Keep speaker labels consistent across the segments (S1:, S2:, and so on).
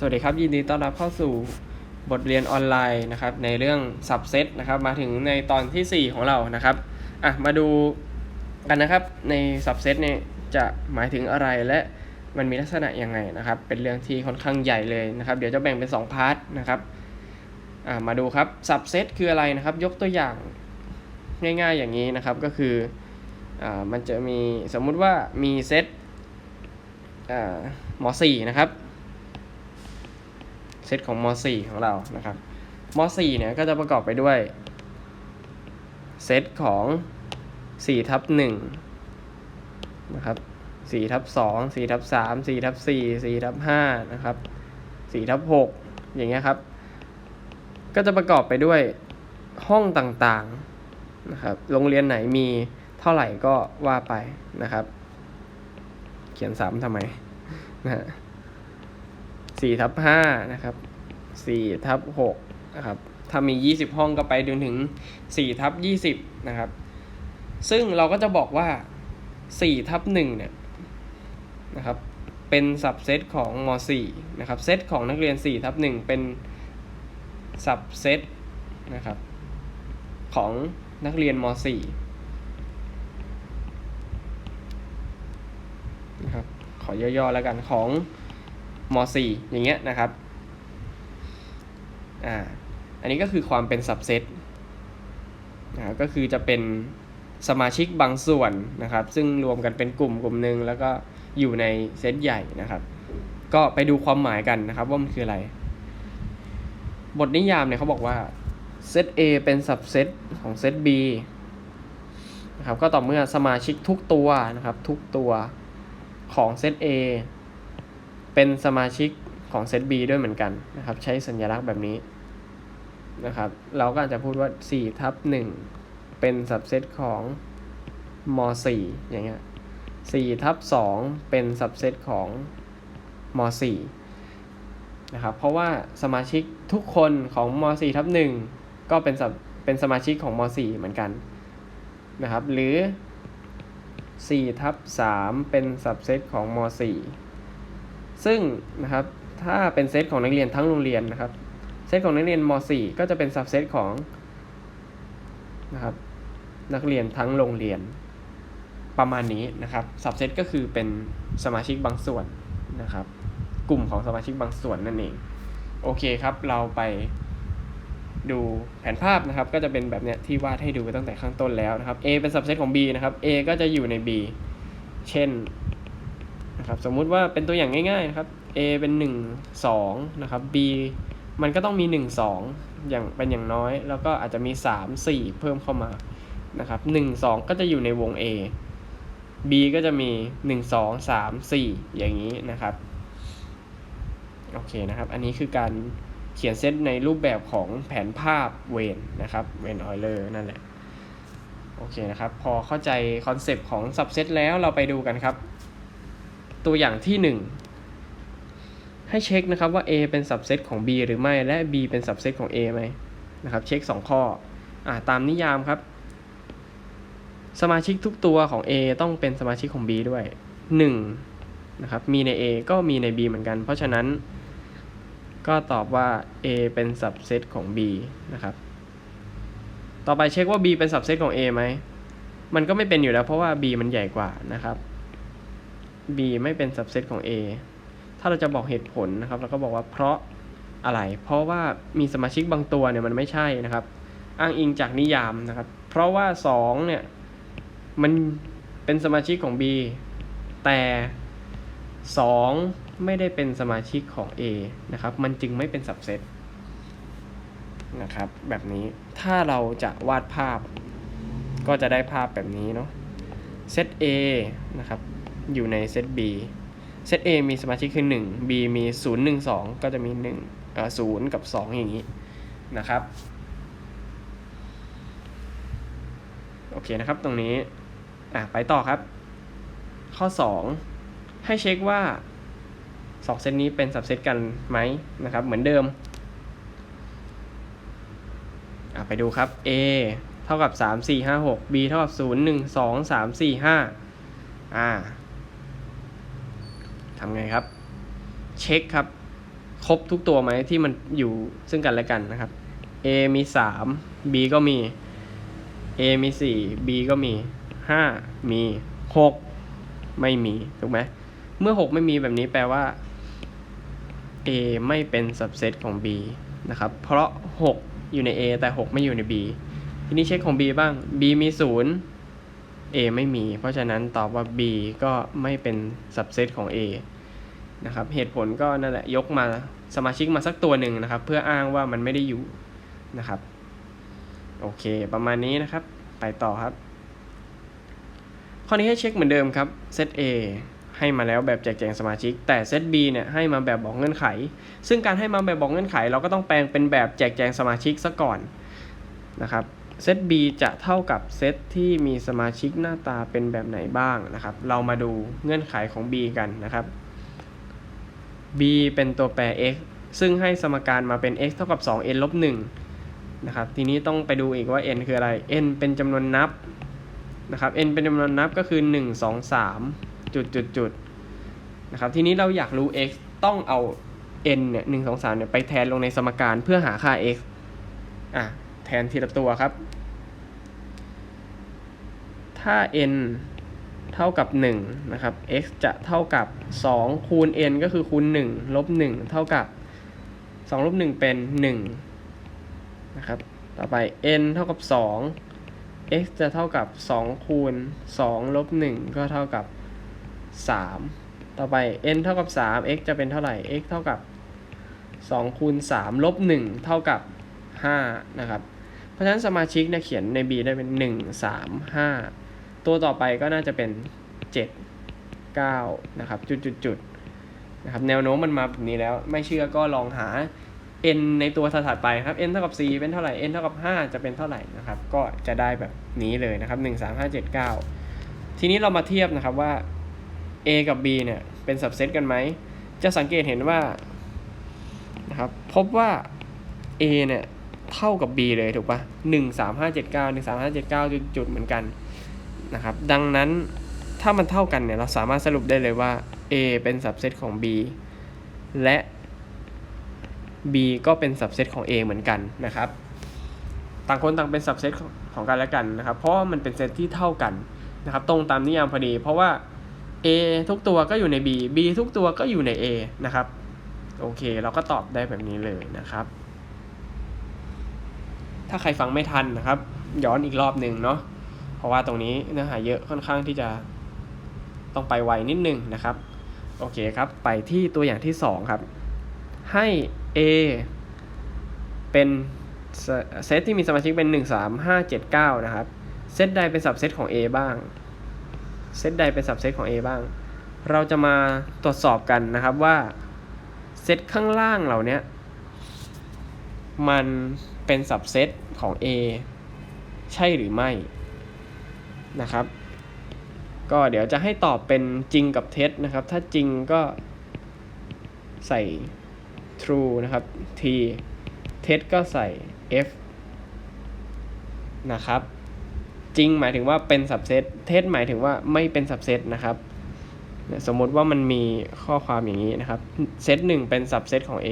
S1: สวัสดีครับ ยินดีต้อนรับเข้าสู่บทเรียนออนไลน์นะครับในเรื่อง subset นะครับมาถึงในตอนที่ 4 ของเรานะครับอะมาดูกันนะครับใน subset เนี่ยจะหมายถึงอะไรและมันมีลักษณะยังไงนะครับเป็นเรื่องที่ค่อนข้างใหญ่เลยนะครับเดี๋ยวจะแบ่งเป็น 2 พาร์ทนะครับอะมาดูครับ subset คืออะไรนะครับยกตัวอย่างง่ายๆอย่างนี้นะครับก็คืออ่ามันจะมีสมมุติว่ามีเซตอ่าหมอ4นะครับ เซตของม .4 ของเรานะครับม .4 เนี่ยก็จะประกอบไปด้วยเซตของ4ทับ1นะครับ4ทับ2 4ทับ3 4ทับ4 4ทับ5นะครับ4ทับ6อย่างเงี้ยครับ ก็จะประกอบไปด้วยห้องต่างๆนะครับ โรงเรียนไหนมีเท่าไหร่ก็ว่าไปนะครับ เขียนซ้ำทำไมนะฮะ สี่ทับห้านะครับสี่ทับหกนะครับถ้ามียี่สิบห้องก็ไปจนถึงสี่ทับยี่สิบนะครับ ซึ่งเราก็จะบอกว่าสี่ทับหนึ่งเนี่ยนะครับ เป็นสับเซตของม .4 นะครับ เซตของนักเรียน4ทับ1เป็นสับเซตนะครับ ของนักเรียนม .4 นะครับ ขอย่อๆแล้วกันของ ม .4 อย่างเงี้ยนะครับอ่าอันนี้ก็คือความเป็นสับเซตนะครับก็คือจะเป็นสมาชิกบางส่วนนะครับ ซึ่งรวมกันเป็นกลุ่มกลุ่มหนึ่งแล้วก็อยู่ในเซตใหญ่นะครับ ก็ไปดูความหมายกันนะครับว่ามันคืออะไร บทนิยามเนี่ยเขาบอกว่าเซต A เป็นสับเซตของเซต B นะครับก็ต่อเมื่อสมาชิกทุกตัวนะครับทุกตัวของเซต A เป็นสมาชิกของเซต B ด้วยเหมือนกันนะครับ ใช้สัญลักษณ์แบบนี้นะครับ เราก็อาจจะพูดว่า4ทับ1เป็นสับเซตของม .4 อย่างเงี้ย4ทับ2เป็นสับเซตของม .4 นะครับ เพราะว่าสมาชิกทุกคนของม .4 ทับ1ก็เป็นสับเป็นสมาชิกของม .4 เหมือนกันนะครับ หรือ4ทับ3เป็นสับเซตของม .4 ซึ่งนะครับถ้าเป็นเซตของนักเรียนทั้งโรงเรียนนะครับเซตของนักเรียนม .4 ก็จะเป็นสับเซตของนะครับนักเรียนทั้งโรงเรียนประมาณนี้นะครับสับเซตก็คือเป็นสมาชิกบางส่วนนะครับ กลุ่มของสมาชิกบางส่วนนั่นเอง โอเคครับ เราไปดูแผนภาพนะครับ ก็จะเป็นแบบเนี้ยที่วาดให้ดูตั้งแต่ข้างต้นแล้วนะครับ A เป็นสับเซตของ B นะครับ A ก็จะอยู่ใน B เช่น นะครับสมมุติว่าเป็นตัวอย่างง่ายๆนะครับ A เป็น 1 2นะครับ B มันก็ต้องมี 1 2 อย่างเป็นอย่างน้อย แล้วก็อาจจะมี 3 4 เพิ่มเข้ามานะครับ1 2 ก็จะอยู่ในวง A B ก็จะมี 1 2 3 4 อย่างนี้นะครับโอเคนะครับ อันนี้คือการเขียนเซตในรูปแบบของแผนภาพเวนนะครับเวนออยเลอร์นั่นแหละโอเคนะครับ พอเข้าใจคอนเซปต์ของ subset แล้วเราไปดูกันครับ ตัวอย่างที่ 1 ให้เช็คนะครับว่า A เป็น subset ของ B หรือไม่ และ B เป็น subset ของ A ไหมนะครับ เช็ค 2 ข้ออตามนิยามครับ สมาชิกทุกตัวของ A ต้องเป็นสมาชิกของ B ด้วย 1 นะครับ มีใน A ก็มีใน B เหมือนกัน เพราะฉะนั้น ก็ตอบว่า A เป็น subset ของ B นะครับ ต่อไปเช็คว่า B เป็น subset ของ A ไหม มันก็ไม่เป็นอยู่แล้วเพราะว่า B มันใหญ่กว่านะครับ B ไม่เป็น subset ของ A ถ้าเราจะบอกเหตุผลนะครับเราก็บอกว่าเพราะอะไร เพราะว่ามีสมาชิกบางตัวเนี่ยมันไม่ใช่นะครับ อ้างอิงจากนิยามนะครับ เพราะว่า 2 เนี่ย มันเป็นสมาชิกของ B แต่ 2 ไม่ได้เป็นสมาชิกของ A นะครับ มันจึงไม่เป็น subset นะครับ แบบนี้ถ้าเราจะวาดภาพ ก็จะได้ภาพแบบนี้เนาะเซต A นะครับ อยู่ในเซต B เซต A มีสมาชิกคือ 1 B มี 0 1 2 ก็จะมี1อ่อ0กับ 2 อย่างนี้นะครับ โอเคนะครับ ตรงนี้ อะ ไปต่อครับ ข้อ 2 ให้เช็คว่า 2 เซตนี้เป็นสับเซตกันไหมนะครับ เหมือนเดิม อะ ไปดูครับ A เท่ากับ 3 4 5 6 B เท่ากับ 0 1 2 3 4 5อ่า ทำไงครับ เช็คครับ ครบทุกตัวไหมที่มันอยู่ซึ่งกันและกันนะครับ A มีสาม B ก็มี A มีสี่ B ก็มีห้ามีหกไม่มี ถูกไหม เมื่อหกไม่มีแบบนี้แปลว่า A ไม่เป็น subset ของ B นะครับ เพราะ 6 อยู่ใน A แต่ 6 ไม่อยู่ใน B ทีนี้เช็คของ B บ้าง B มี 0 A ไม่มี เพราะฉะนั้นตอบว่า B ก็ไม่เป็น subset ของ A นะครับ เหตุผลก็นั่นแหละ ยกมาสมาชิกมาสักตัวหนึ่งนะครับ เพื่ออ้างว่ามันไม่ได้อยู่นะครับ โอเค ประมาณนี้นะครับ ไปต่อครับ ข้อนี้ให้เช็คเหมือนเดิมครับเซต A ให้มาแล้วแบบแจกแจงสมาชิก แต่เซต B เนี่ยให้มาแบบบอกเงื่อนไข ซึ่งการให้มาแบบบอกเงื่อนไข เราก็ต้องแปลงเป็นแบบแจกแจงสมาชิกซะก่อนนะครับ เซต B จะเท่ากับเซตที่มีสมาชิกหน้าตาเป็นแบบไหนบ้างนะครับ เรามาดูเงื่อนไขของ B กันนะครับ b เป็นตัวแปร x ซึ่งให้สมการมาเป็น x เท่ากับ 2n ลบ1นะครับ ทีนี้ต้องไปดูอีกว่า n คืออะไร n เป็นจำนวนนับนะครับ n เป็นจำนวนนับก็คือ 1 2 3 จุดจุดจุดนะครับ ทีนี้เราอยากรู้ x ต้องเอา n เนี่ย1 2 3เนี่ยไปแทนลงในสมการเพื่อหาค่า x อะแทนทีละตัวครับ ถ้า n เท่ากับ 1 นะครับ x จะเท่ากับ 2 คูณ n ก็คือคูณ 1 ลบ 1 เท่ากับ 2 ลบ 1 เป็น 1 นะครับ ต่อไป n เท่ากับ 2 x จะเท่ากับ 2 คูณ 2 ลบ 1 ก็เท่ากับ 3 ต่อไป n เท่ากับ 3 x จะเป็นเท่าไหร่ x เท่ากับ 2 คูณ 3 ลบ 1 เท่ากับ 5 นะครับ เพราะฉะนั้นสมาชิกเนี่ยเขียนใน b ได้เป็น 1 3 5 ตัวต่อไปก็น่าจะเป็น 7 9 นะครับ จุดจุดจุดนะครับ แนวโน้มมันมาแบบนี้แล้ว ไม่เชื่อก็ลองหา n ในตัวถัดไปครับ n เท่ากับ4เป็นเท่าไหร่ n เท่ากับ 5 จะเป็นเท่าไหร่นะครับ ก็จะได้แบบนี้เลยนะครับ 1 3 5 7 9 ทีนี้เรามาเทียบนะครับว่า a กับ b เนี่ยเป็น subset กันไหม จะสังเกตเห็นว่านะครับพบว่า a เนี่ยเท่ากับ b เลยถูกป่ะ1 3 5 7 9 1 3 5 7 9จุดจุดเหมือนกัน นะครับ ดังนั้นถ้ามันเท่ากันเนี่ย เราสามารถสรุปได้เลยว่า a เป็น subset ของ b และ b ก็เป็น subset ของ a เหมือนกันนะครับ ต่างคนต่างเป็น subset ของของกันและกันนะครับ เพราะว่ามันเป็นเซตที่เท่ากันนะครับ ตรงตามนิยามพอดี เพราะว่า a ทุกตัวก็อยู่ใน b b ทุกตัวก็อยู่ใน a นะครับ โอเค เราก็ตอบได้แบบนี้เลยนะครับ ถ้าใครฟังไม่ทันนะครับ ย้อนอีกรอบหนึ่งเนาะ เพราะว่าตรงนี้เนื้อหาเยอะค่อนข้างที่จะต้องไปไวนิดนึงนะครับ โอเคครับ ไปที่ตัวอย่างที่ 2 ครับ ให้ A เป็นเซตที่มีสมาชิกเป็น 1 3 5 7 9 นะครับ เซตใดเป็นสับเซตของ A บ้าง เซตใดเป็นสับเซตของ A บ้าง เราจะมาตรวจสอบกันนะครับว่า เซตข้างล่างเหล่านี้มันเป็นสับเซตของ A ใช่หรือไม่ นะครับ ก็เดี๋ยวจะให้ตอบเป็นจริงกับเท็จนะครับ ถ้าจริงก็ใส่ true นะครับ t เท็จก็ใส่ f นะครับ จริงหมายถึงว่าเป็นสับเซตเท็จหมายถึงว่าไม่เป็นสับเซตนะครับ สมมติว่ามันมีข้อความอย่างนี้นะครับ เซตหนึ่งเป็นสับเซตของ A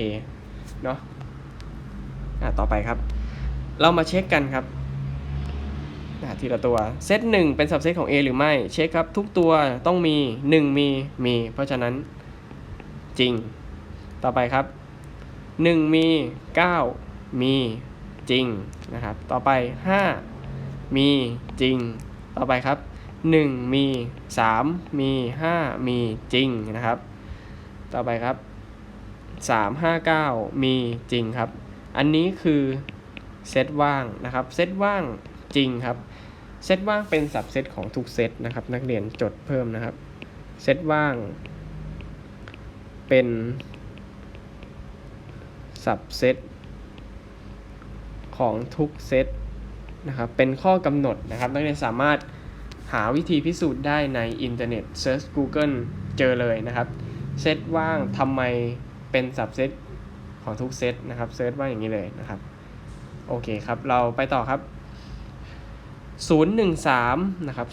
S1: เนาะอะต่อไปครับ เรามาเช็คกันครับ ทีละตัวเซตหนึ่งเป็นสับเซตของ A หรือไม่ เช็คครับ ทุกตัวต้องมี 1 มีมี เพราะฉะนั้นจริง ต่อไปครับ 1 มี 9 มีจริงนะครับ ต่อไป 5 มีจริง ต่อไปครับ 1 มี 3 มี 5 มีจริงนะครับ ต่อไปครับ 3 5 9 มีจริงครับ อันนี้คือเซตว่างนะครับ เซตว่าง จริงครับ เซตว่างเป็นสับเซตของทุกเซตนะครับ นักเรียนจดเพิ่มนะครับ เซตว่าง เป็นสับเซตของทุกเซตนะครับ เป็นข้อกำหนดนะครับ นักเรียนสามารถหาวิธีพิสูจน์ได้ในอินเทอร์เน็ต Search Google เจอเลยนะครับ เซตว่างทำไมเป็นสับเซตของทุกเซตนะครับเซิร์ชว่าอย่างนี้เลยนะครับ โอเคครับ เราไปต่อครับ 013นะครับ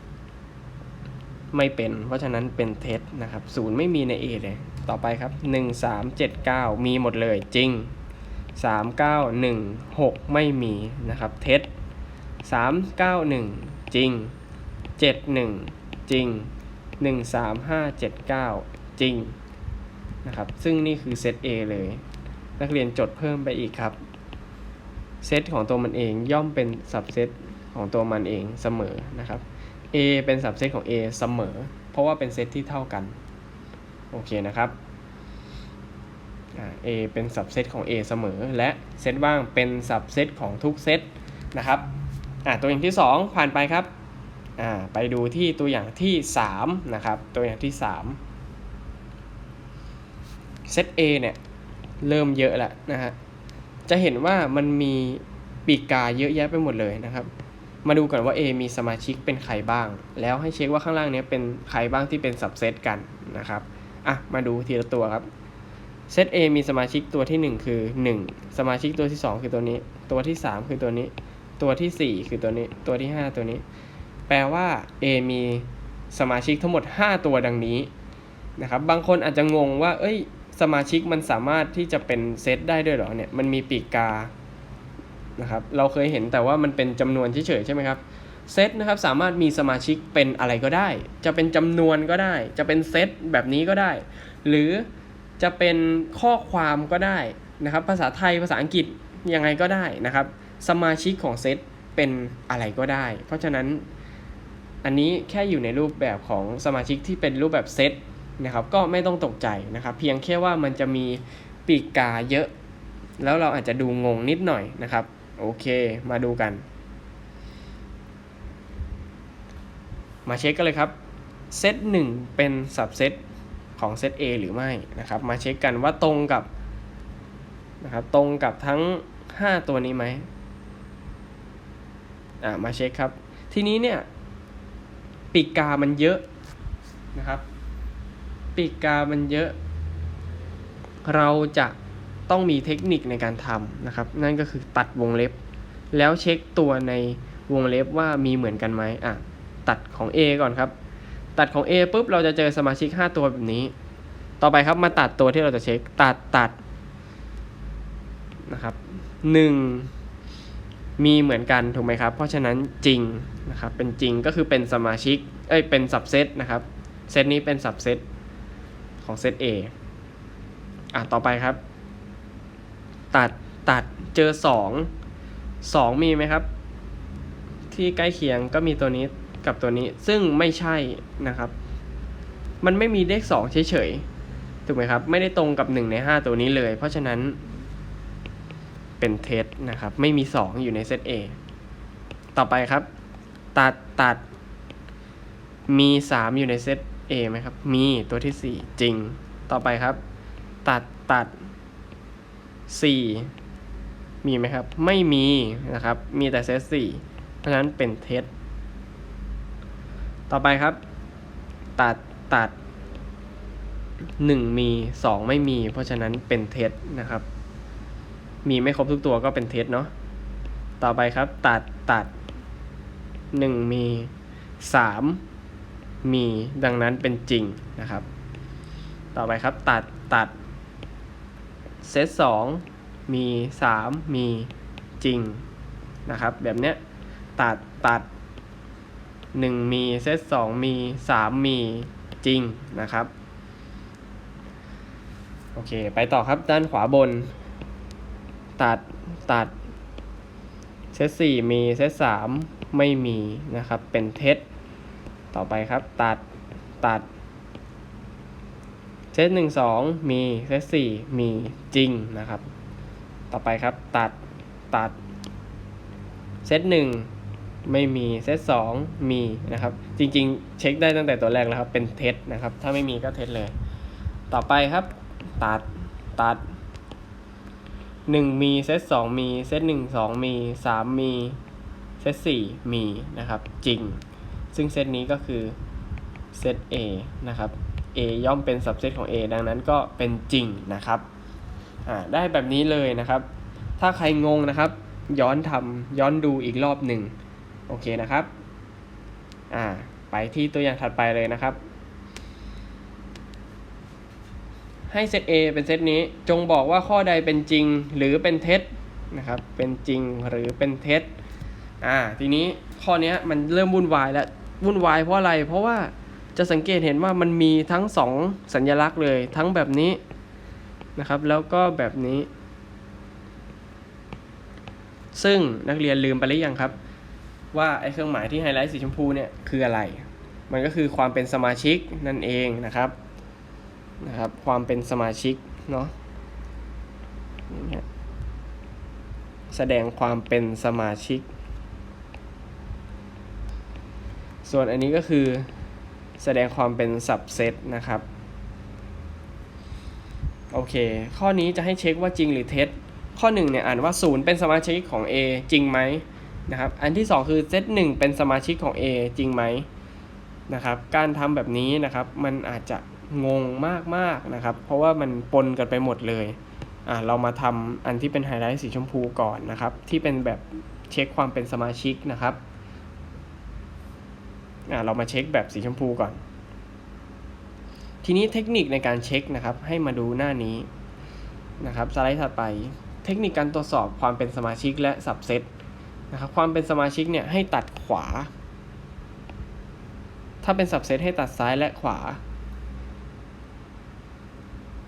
S1: 0 ไม่เป็น เพราะฉะนั้นเป็นเท็จนะครับ0ไม่มีใน A เลย ต่อไปครับหนึ่งสามเจ็ดเก้ามีหมดเลยจริงสามเก้าหนึ่งหกไม่มีนะครับเท็จสามเก้าหนึ่งจริงเจ็ดหนึ่งจริงหนึ่งสามห้าเจ็ดเก้าจริงนะครับซึ่งนี่คือเซต A เลย นักเรียนจดเพิ่มไปอีกครับเซตของตัวมันเองย่อมเป็นสับเซต ของตัวมันเองเสมอนะครับ A เป็นสับเซตของ A เสมอ เพราะว่าเป็นเซตที่เท่ากัน โอเคนะครับ A เป็นสับเซตของ A เสมอ และเซตว่างเป็นสับเซตของทุกเซตนะครับตัวอย่างที่ 2 ผ่านไปครับไปดูที่ตัวอย่างที่3นะครับ ตัวอย่างที่3เซต A เนี่ยเริ่มเยอะแล้วนะฮะ จะเห็นว่ามันมีปีกกาเยอะแยะไปหมดเลยนะครับ มาดูก่อนว่า A มีสมาชิกเป็นใครบ้าง แล้วให้เช็คว่าข้างล่างนี้เป็นใครบ้างที่เป็นสับเซตกันนะครับอะมาดูทีละตัวครับเซต A มีสมาชิกตัวที่ 1 คือ 1 สมาชิกตัวที่ 2 คือตัวนี้ ตัวที่ 3 คือตัวนี้ ตัวที่ 4 คือตัวนี้ ตัวที่ 5 ตัวนี้ แปลว่า A มีสมาชิกทั้งหมด 5 ตัวดังนี้นะครับ บางคนอาจจะงงว่า เอ้ย สมาชิกมันสามารถที่จะเป็นเซตได้ด้วยเหรอเนี่ย มันมีปีกกา นะครับเราเคยเห็นแต่ว่ามันเป็นจำนวนเฉยๆใช่ไหมครับเซตนะครับสามารถมีสมาชิกเป็นอะไรก็ได้ จะเป็นจำนวนก็ได้ จะเป็นเซตแบบนี้ก็ได้ หรือจะเป็นข้อความก็ได้นะครับภาษาไทยภาษาอังกฤษยังไงก็ได้นะครับ สมาชิกของเซตเป็นอะไรก็ได้ เพราะฉะนั้นอันนี้แค่อยู่ในรูปแบบของสมาชิกที่เป็นรูปแบบเซตนะครับก็ไม่ต้องตกใจนะครับ เพียงแค่ว่ามันจะมีปีกกาเยอะ แล้วเราอาจจะดูงงนิดหน่อยนะครับ โอเค มาดูกัน มาเช็คกันเลยครับ เซต1เป็นสับเซตของเซต A หรือไม่นะครับ มาเช็คกันว่าตรงกับนะครับตรงกับทั้ง 5 ตัวนี้ไหมอ่ามาเช็คครับ ทีนี้เนี่ยปีกกา มันเยอะนะครับ ปีกกา มันเยอะ เราจะ ต้องมีเทคนิคในการทำนะครับ นั่นก็คือตัดวงเล็บ แล้วเช็คตัวในวงเล็บว่ามีเหมือนกันไหมอะตัดของ A ก่อนครับ ตัดของ A ปุ๊บเราจะเจอสมาชิก 5 ตัวแบบนี้ ต่อไปครับมาตัดตัวที่เราจะเช็คตัดตัดนะครับ 1 มีเหมือนกันถูกไหมครับ เพราะฉะนั้นจริงนะครับเป็นจริงก็คือเป็นสมาชิกเอ้ยเป็นสับเซตนะครับเซตนี้เป็นสับเซตของเซต A อะต่อไปครับ ตัดตัดเจอ2 2มีไหมครับ ที่ใกล้เคียงก็มีตัวนี้กับตัวนี้ ซึ่งไม่ใช่นะครับ มันไม่มีเลข2เฉยๆถูกไหมครับ ไม่ได้ตรงกับ1ใน5ตัวนี้เลย เพราะฉะนั้น เป็นเท็จนะครับ ไม่มี2องอยู่ในเซต A ต่อไปครับ ตัดตัด มี3อยู่ในเซต A ไหมครับ มีตัวที่4จริง ต่อไปครับ ตัดตัด 4 มีไหมครับ ไม่มีนะครับ มีแต่เซต4เพราะฉะนั้นเป็นเท็จ ต่อไปครับ ตัดตัด 1 มี 2 ไม่มี เพราะฉะนั้นเป็นเท็จนะครับ มีไม่ครบทุกตัวก็เป็นเท็จเนาะ ต่อไปครับ ตัดตัด 1 มี 3 มี ดังนั้นเป็นจริงนะครับ ต่อไปครับ ตัดตัด เซตสองมีสามมีจริงนะครับ แบบเนี้ยตัดตัดหนึ่งมีเซตสองมีสามมีจริงนะครับ โอเค ไปต่อครับด้านขวาบน ตัดตัดเซตสี่มีเซตสามไม่มีนะครับ เป็นเท็จต่อไปครับ ตัดตัด เซตหนึ่งสองมีเซตสี่มีจริงนะครับ ต่อไปครับตัดตัดเซตหนึ่งไม่มีเซตสองมีนะครับ จริงๆ เช็คได้ตั้งแต่ตัวแรกแล้วครับ เป็นเท็จนะครับ ถ้าไม่มีก็เท็จเลย ต่อไปครับ ตัดตัดหนึ่งมีเซตสองมีเซตหนึ่งสองมีสามมีเซตสี่มีนะครับ จริง ซึ่งเซตนี้ก็คือเซต A นะครับ A ย่อมเป็นสับเซตของ A ดังนั้นก็เป็นจริงนะครับอ่าได้แบบนี้เลยนะครับ ถ้าใครงงนะครับ ย้อนทำย้อนดูอีกรอบหนึ่งโอเคนะครับอ่าไปที่ตัวอย่างถัดไปเลยนะครับให้เซต A เป็นเซตนี้จงบอกว่าข้อใดเป็นจริงหรือเป็นเท็จนะครับ เป็นจริงหรือเป็นเท็จอ่าทีนี้ข้อนี้มันเริ่มวุ่นวายแล้ววุ่นวายเพราะอะไรเพราะว่า จะสังเกตเห็นว่ามันมีทั้งสองสัญลักษณ์เลย ทั้งแบบนี้นะครับ แล้วก็แบบนี้ ซึ่งนักเรียนลืมไปหรือยังครับ ว่าไอ้เครื่องหมายที่ไฮไลท์สีชมพูเนี่ยคืออะไร มันก็คือความเป็นสมาชิกนั่นเองนะครับนะครับ ความเป็นสมาชิกเนาะแสดงความเป็นสมาชิก ส่วนอันนี้ก็คือ แสดงความเป็น subset นะครับ โอเค ข้อนี้จะให้เช็คว่าจริงหรือเท็จ ข้อ1เนี่ยอ่านว่า 0 เป็นสมาชิกของ A จริงไหมนะครับ อันที่ 2 คือ z 1เป็นสมาชิกของ A จริงไหมนะครับ การทำแบบนี้นะครับ มันอาจจะงงมากๆนะครับ เพราะว่ามันปนกันไปหมดเลยอ่าเรามาทำอันที่เป็นไฮไลท์สีชมพูก่อนนะครับ ที่เป็นแบบเช็คความเป็นสมาชิกนะครับ เรามาเช็คแบบสีชมพูก่อน ทีนี้เทคนิคในการเช็คนะครับ ให้มาดูหน้านี้นะครับสไลด์ถัดไป เทคนิคการตรวจสอบความเป็นสมาชิกและสับเซตนะครับความเป็นสมาชิกเนี่ยให้ตัดขวา ถ้าเป็นสับเซตให้ตัดซ้ายและขวา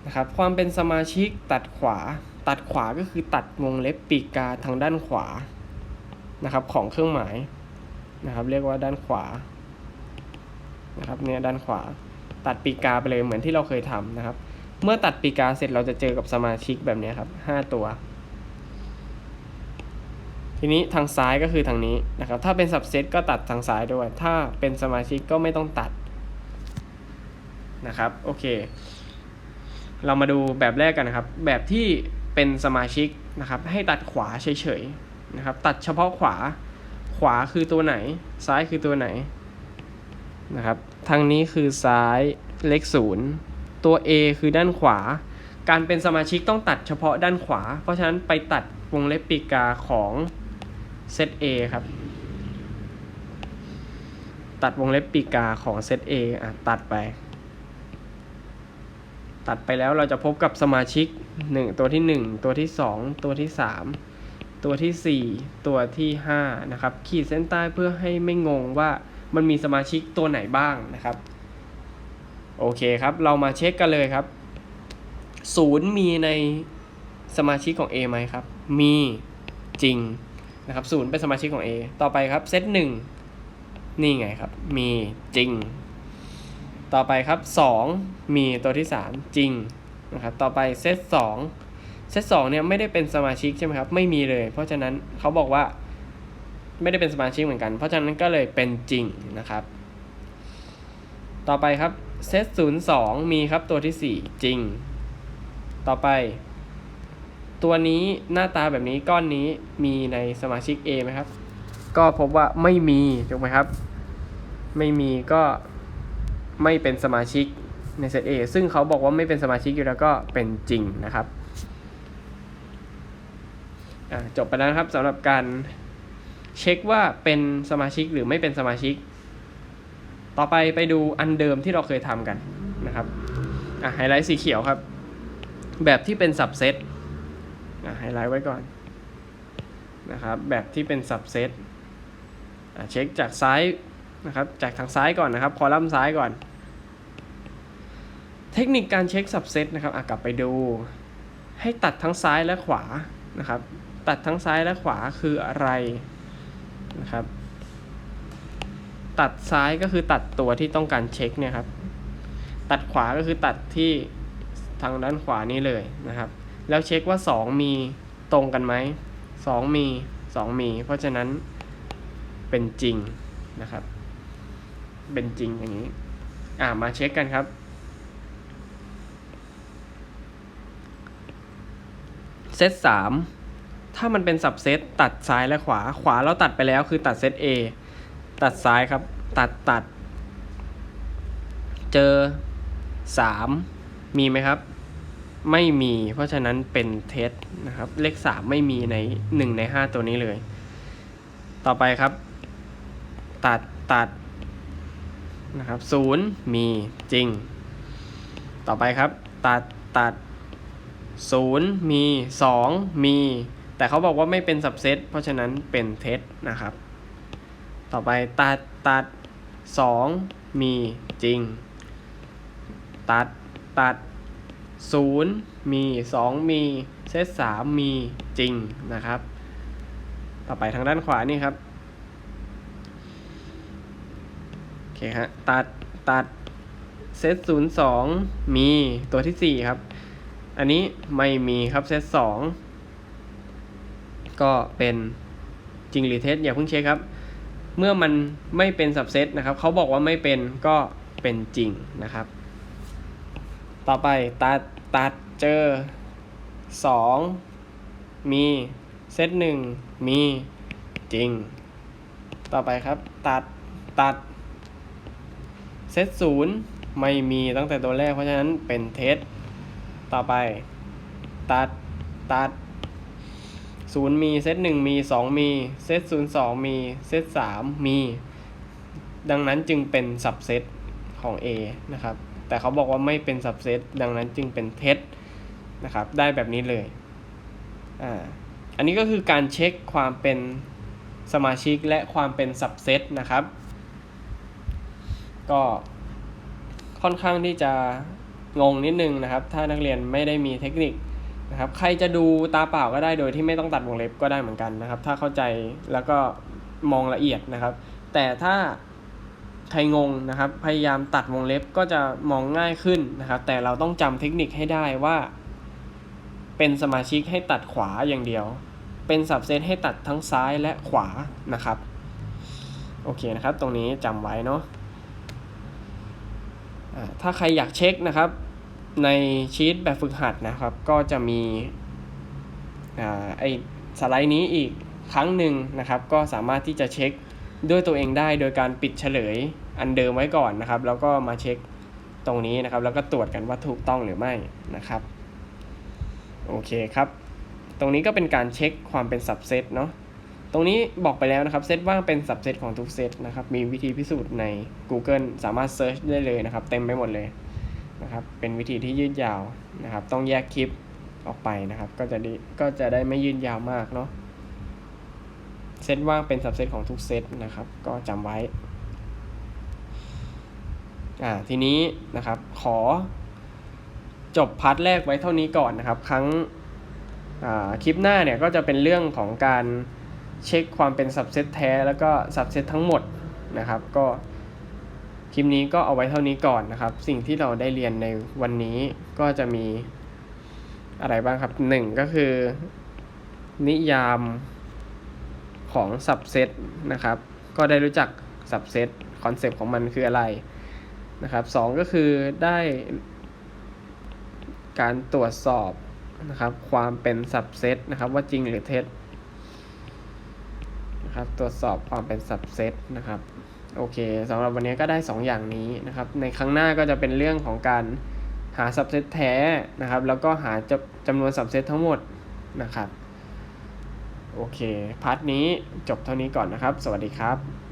S1: นะครับความเป็นสมาชิกตัดขวา ตัดขวาก็คือตัดวงเล็บปีกกาทางด้านขวานะครับของเครื่องหมายนะครับเรียกว่าด้านขวา นะครับเนี่ยด้านขวาตัดปีกาไปเลยเหมือนที่เราเคยทำนะครับ เมื่อตัดปีกาเสร็จเราจะเจอกับสมาชิกแบบนี้ครับห้าตัว ทีนี้ทางซ้ายก็คือทางนี้นะครับ ถ้าเป็นสับเซตก็ตัดทางซ้ายด้วย ถ้าเป็นสมาชิกก็ไม่ต้องตัดนะครับโอเค เรามาดูแบบแรกกันนะครับ แบบที่เป็นสมาชิกนะครับ ให้ตัดขวาเฉยๆนะครับ ตัดเฉพาะขวาขวาคือตัวไหน ซ้ายคือตัวไหนนะครับ ทางนี้คือซ้ายเลขศูนย์ตัว A คือด้านขวา การเป็นสมาชิกต้องตัดเฉพาะด้านขวา เพราะฉะนั้นไปตัดวงเล็บปีกาของเซต A ครับ ตัดวงเล็บปีกาของเซต A อะตัดไป ตัดไปแล้วเราจะพบกับสมาชิก 1 ตัวที่ 1 ตัวที่ 2 ตัวที่ 3 ตัวที่ 4 ตัวที่5นะครับ ขีดเส้นใต้เพื่อให้ไม่งงว่า มันมีสมาชิกตัวไหนบ้างนะครับ โอเคครับ เรามาเช็คกันเลยครับศูนย์มีในสมาชิกของ A ไหมครับ มีจริงนะครับศูนย์เป็นสมาชิกของ A ต่อไปครับเซตหนึ่งนี่ไงครับ มีจริง ต่อไปครับ 2 มีตัวที่ 3 จริงนะครับ ต่อไปเซต2เซต2เนี่ยไม่ได้เป็นสมาชิกใช่ไหมครับ ไม่มีเลย เพราะฉะนั้นเขาบอกว่า ไม่ได้เป็นสมาชิกเหมือนกัน เพราะฉะนั้นก็เลยเป็นจริงนะครับ ต่อไปครับเซตศูนย์สองมีครับตัวที่4จริง ต่อไป ตัวนี้หน้าตาแบบนี้ก้อนนี้มีในสมาชิก A ไหมครับ ก็พบว่าไม่มีถูกไหมครับ ไม่มีก็ไม่เป็นสมาชิกในเซต A ซึ่งเขาบอกว่าไม่เป็นสมาชิกอยู่แล้วก็เป็นจริงนะครับจบไปแล้วครับสำหรับการ เช็คว่าเป็นสมาชิกหรือไม่เป็นสมาชิก ต่อไปไปดูอันเดิมที่เราเคยทำกันนะครับอะไฮไลท์สีเขียวครับ แบบที่เป็นสับเซตอะไฮไลท์ไว้ก่อนนะครับแบบที่เป็นสับเซตอะเช็คจากซ้ายนะครับจากทางซ้ายก่อนนะครับคอลัมน์ซ้ายก่อน เทคนิคการเช็คสับเซตนะครับอะกลับไปดูให้ตัดทั้งซ้ายและขวานะครับ ตัดทั้งซ้ายและขวาคืออะไร นะครับ ตัดซ้ายก็คือตัดตัวที่ต้องการเช็คเนี่ยครับ ตัดขวาก็คือตัดที่ทางด้านขวานี้เลยนะครับ แล้วเช็คว่า 2 มีตรงกันไหม 2 มี 2 มี เพราะฉะนั้นเป็นจริงนะครับ เป็นจริงอย่างนี้ อ่ามาเช็คกันครับเซตสาม ถ้ามันเป็นสับเซตตัดซ้ายและขวา ขวาเราตัดไปแล้วคือตัดเซต A ตัดซ้ายครับ ตัดตัด เจอ 3 มีไหมครับ ไม่มี เพราะฉะนั้นเป็นเท็จนะครับ เลข 3 ไม่มีใน 1 ใน 5 ตัวนี้เลย ต่อไปครับ ตัดตัดนะครับ0มีจริง ต่อไปครับ ตัดตัด0มี 2 มี แต่เขาบอกว่าไม่เป็นสับเซตเพราะฉะนั้นเป็นเท็จนะครับ ต่อไปตัดตัด 2 มีจริง ตัดตัด 0 มี 2 มีเซต3มีจริงนะครับ ต่อไปทางด้านขวานี่ครับโอเคฮะตัดตัดเซตศูนย์สองมีตัวที่สี่ครับ อันนี้ไม่มีครับเซตสอง ก็เป็นจริงหรือเท็จอย่าเพิ่งเช็คครับ เมื่อมันไม่เป็นสับเซตนะครับเขาบอกว่าไม่เป็นก็เป็นจริงนะครับ ต่อไปตัดตัดเจอสองมีเซตหนึ่งมีจริง ต่อไปครับ ตัดตัดเซตศูนย์ไม่มีตั้งแต่ตัวแรกเพราะฉะนั้นเป็นเท็จต่อไป ตัดตัด ศูนย์มีเซตหนึ่งมีสองมีเซตศูนย์สองมีเซตสามมี ดังนั้นจึงเป็นสับเซตของ A นะครับ แต่เขาบอกว่าไม่เป็นสับเซตดังนั้นจึงเป็นเท็จนะครับ ได้แบบนี้เลยอ่าอันนี้ก็คือการเช็คความเป็นสมาชิกและความเป็นสับเซตนะครับ ก็ค่อนข้างที่จะงงนิดนึงนะครับ ถ้านักเรียนไม่ได้มีเทคนิค นะครับใครจะดูตาเปล่าก็ได้โดยที่ไม่ต้องตัดวงเล็บก็ได้เหมือนกันนะครับ ถ้าเข้าใจแล้วก็มองละเอียดนะครับ แต่ถ้าใครงงนะครับ พยายามตัดวงเล็บก็จะมองง่ายขึ้นนะครับ แต่เราต้องจำเทคนิคให้ได้ว่า เป็นสมาชิกให้ตัดขวาอย่างเดียว เป็นสับเซตให้ตัดทั้งซ้ายและขวานะครับโอเคนะครับ ตรงนี้จำไว้เนาะถ้าใครอยากเช็คนะครับ ในชีตแบบฝึกหัดนะครับ ก็จะมีไอสไลด์นี้อีกครั้งหนึ่งนะครับ ก็สามารถที่จะเช็คด้วยตัวเองได้โดยการปิดเฉลยอันเดิมไว้ก่อนนะครับ แล้วก็มาเช็คตรงนี้นะครับ แล้วก็ตรวจกันว่าถูกต้องหรือไม่นะครับโอเคครับ ตรงนี้ก็เป็นการเช็คความเป็นสับเซตเนาะตรงนี้บอกไปแล้วนะครับเซตว่างเป็นสับเซตของทุกเซตนะครับมีวิธีพิสูจน์ใน Google สามารถเซิร์ชได้เลยนะครับ เต็มไปหมดเลย นะครับ เป็นวิธีที่ยืดยาวนะครับ ต้องแยกคลิปออกไปนะครับ ก็จะดีก็จะได้ไม่ยืดยาวมากเนาะ เซตว่างเป็นสับเซตของทุกเซตนะครับ ก็จำไว้ อ่า ทีนี้นะครับ ขอจบพาร์ทแรกไว้เท่านี้ก่อนนะครับ ครั้งคลิปหน้าเนี่ยก็จะเป็นเรื่องของการเช็คความเป็นสับเซตแท้แล้วก็สับเซตทั้งหมดนะครับ ก็ คลิปนี้ก็เอาไว้เท่านี้ก่อนนะครับ สิ่งที่เราได้เรียนในวันนี้ก็จะมีอะไรบ้างครับหนึ่งก็คือ นิยามของสับเซตนะครับ ก็ได้รู้จักสับเซตคอนเซปต์ของมันคืออะไรนะครับสองก็คือได้การตรวจสอบนะครับ ความเป็นสับเซตนะครับ ว่าจริงหรือเท็จนะครับ ตรวจสอบความเป็นสับเซตนะครับ โอเคสำหรับวันนี้ก็ได้ 2 อย่างนี้นะครับ ในครั้งหน้าก็จะเป็นเรื่องของการหาสับเซตแท้นะครับ แล้วก็หาจจำนวนสับเซตทั้งหมดนะครับ โอเค พาร์ทนี้จบเท่านี้ก่อนนะครับ สวัสดีครับ